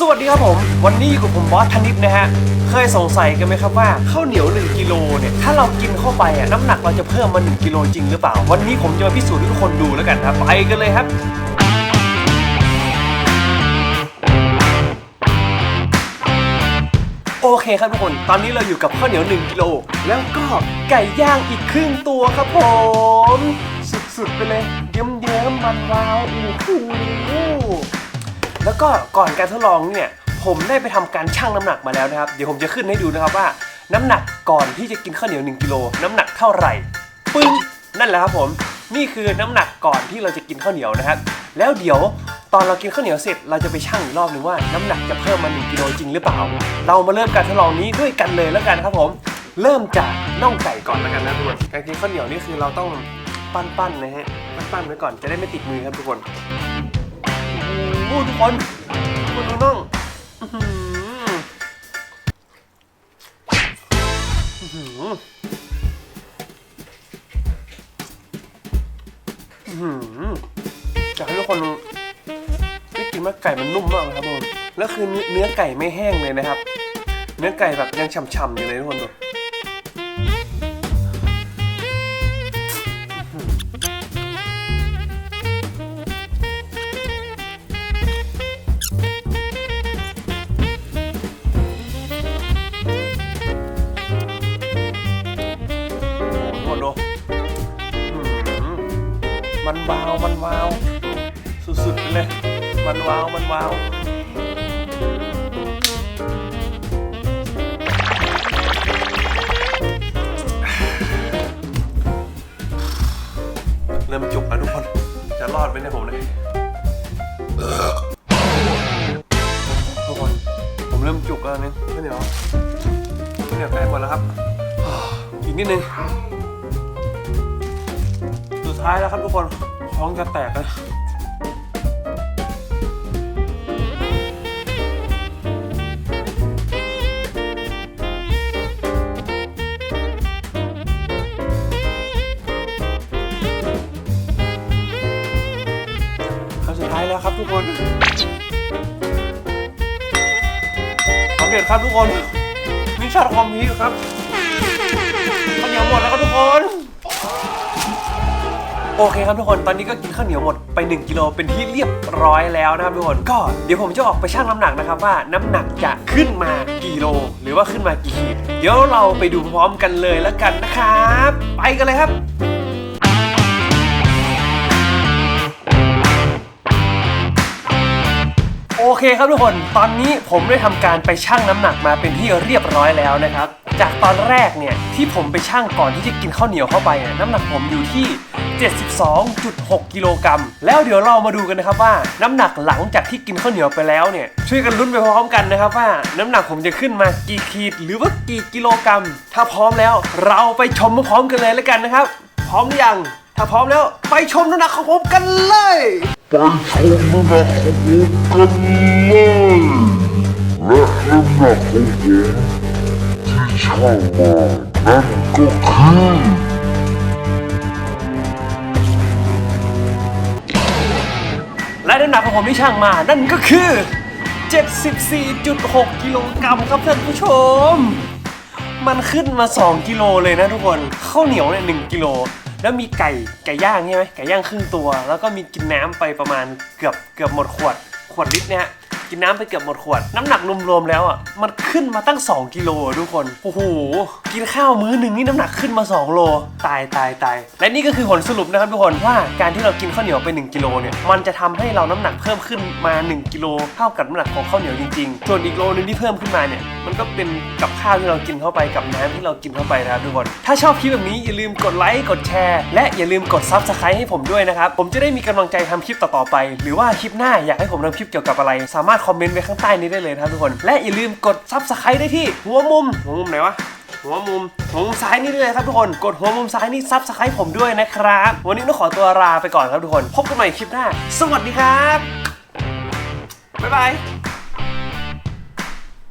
สวัสดีครับผม วันนี้กับผมบอสธนิตนะฮะ เคยสงสัยกันไหมครับว่าข้าวเหนียว 1กิโลเนี่ยถ้าเรากินเข้าไปอะน้ำหนักเราจะเพิ่มมา 1กิโลจริงหรือเปล่า วันนี้ผมจะมาพิสูจน์ให้ทุกคนดูแล้วกันครับไปกันเลยครับโอเคครับทุกคน ตอนนี้เราอยู่กับข้าวเหนียว 1กิโล แล้วก็ไก่ย่างอีกครึ่งตัวครับผม สุดๆไปเลย เยิ้มเยิ้มๆมันวาวโอ้โห แล้วก็ก่อนการทดลองเนี่ยผมได้ไปทำการชั่งน้ำหนักมาแล้วนะครับ เดี๋ยวผมจะขึ้นให้ดูนะครับว่า น้ำหนักก่อนที่จะกินข้าวเหนียว1กิโลน้ำหนักเท่าไหร่ปึ้งนั่นแหละครับผมนี่คือน้ำหนักก่อนที่เราจะกินข้าวเหนียวนะครับ แล้วเดี๋ยวตอนเรากินข้าวเหนียวเสร็จเราจะไปชั่งอีกรอบหนึ่งว่าน้ำหนักจะเพิ่มมา1กิโลจริงหรือเปล่า เรามาเริ่มการทดลองนี้ด้วยกันเลยแล้วกันครับผม เริ่มจากน่องไก่ก่อนแล้วกันนะทุกคนการกินข้าวเหนียวนี่คือเราต้องปั้นๆนะฮะปั้นๆไว้ก่อนจะได้ไม่ติดมือครับทุกคน โอ้ทุกคนทุกคนดูน่องอือหืออือหืออื้อหืออยากให้ทุกคนได้กินว่าไก่มันนุ่มมากครับทุกคนแล้วคือเนื้อไก่ไม่แห้งเลยนะครับ เนื้อไก่แบบยังฉ่ำๆอยู่เลยทุกคนดู มันวาว มันวาว สุดๆไปเลย มันวาว มันวาวเริ่มจุกแล้วทุกคน จะรอดไหมเนี่ยผมเลยทุกคน ผมเริ่มจุกแล้วนี่ไม่เดี๋ยวไม่เดี๋ยวใกล้หมดแล้วครับ อีกนิดนึง ท้ายแล้วครับทุกคนท้องจะแตกเลยครั้งสุดท้ายแล้วครับทุกคนสำเร็จครับทุกคนมิชชั่นคอมพลีครับข้าเหนียวหมดแล้วครับทุกคน โอเคครับทุกคน ตอนนี้ก็กินข้าวเหนียวหมดไป 1 กิโลเป็นที่เรียบร้อยแล้วนะครับทุกคน ก็เดี๋ยวผมจะออกไปชั่งน้ำหนักนะครับว่าน้ำหนักจะขึ้นมากี่โล หรือว่าขึ้นมากี่ขีด เดี๋ยวเราไปดูพร้อมกันเลยแล้วกันนะครับ ไปกันเลยครับโอเคครับทุกคน ตอนนี้ผมได้ทำการไปชั่งน้ำหนักมาเป็นที่เรียบร้อยแล้วนะครับ จากตอนแรกเนี่ยที่ผมไปชั่งก่อนที่จะกินข้าวเหนียวเข้าไปเนี่ยน้ำหนักผมอยู่ที่ 72.6 กิโลกรัม แล้วเดี๋ยวเรามาดูกันนะครับว่าน้ำหนักหลังจากที่กินข้าวเหนียวไปแล้วเนี่ย ช่วยกันลุ้นไปพร้อมกันนะครับว่า น้ำหนักผมจะขึ้นมากี่ขีดหรือว่ากี่กิโลกรัม ถ้าพร้อมแล้วเราไปชมพร้อมกันเลยแล้วกันนะครับ พร้อมหรือยัง ถ้าพร้อมแล้วไปชมน้ำหนักของผมกันเลยไปชมน้ำหนักของผมกันเลยและน้ำหนักของผมที่ช่างมานั่นก็คือ และน้ำหนักของผมที่ช่างมา นั่นก็คือ 74.6 กิโลกรัมครับท่านผู้ชม มันขึ้นมา 2 กิโลเลยนะทุกคนข้าวเหนียวเนี่ยหกิโล แล้วมีไก่ไก่ย่างใช่ไหมไก่ย่างครึ่งตัว แล้วก็มีกินน้ำไปประมาณเกือบเกือบหมดขวดขวดลิตรเนี่ยฮะ กินน้ำไปเกือบหมดขวด น้ำหนักรวมๆแล้วอะมันขึ้นมาตั้ง 2 กิโลอะทุกคนโอ้โหกินข้าวมื้อหนึ่งนี่น้ำหนักขึ้นมา 2 โล ตายตายตายและนี่ก็คือผลสรุปนะครับทุกคนว่าการที่เรากินข้าวเหนียวไป 1 กิโลเนี่ยมันจะทำให้เราน้ำหนักเพิ่มขึ้นมา 1 กิโลเท่ากับน้ำหนักของข้าวเหนียวจริงๆส่วนอีกโลนึงที่เพิ่มขึ้นมาเนี่ยมันก็เป็นกับข้าวที่เรากินเข้าไปกับน้ำที่เรากินเข้าไปนะครับทุกคนถ้าชอบคลิปแบบนี้อย่าลืมกดไลค์กดแชร์และอย่าลืมกดซับสไครต์ให้ผมด้วยนะครับผมจะได้มีกำลังใจทำคลิปต่อๆไป หรือว่าคลิปหน้าอยากให้ผมทำคลิปเกี่ยวกับอะไร สามารถคอมเมนต์ไว้ข้างใต้นี้ได้เลยนะครับทุกคน และอย่าลืมกดซับสไครต์ได้ที่หัวมุมหัวมุมไหนวะหัวมุมหัวมุมซ้ายนี่เลยครับทุกคนกดหัวมุมซ้ายนี่ซับสไครต์ผมด้วยนะครับ วันนี้ต้องขอตัวลาไปก่อนครับทุกคน พบกันใหม่คลิปหน้า สวัสดีครับบ๊ายบาย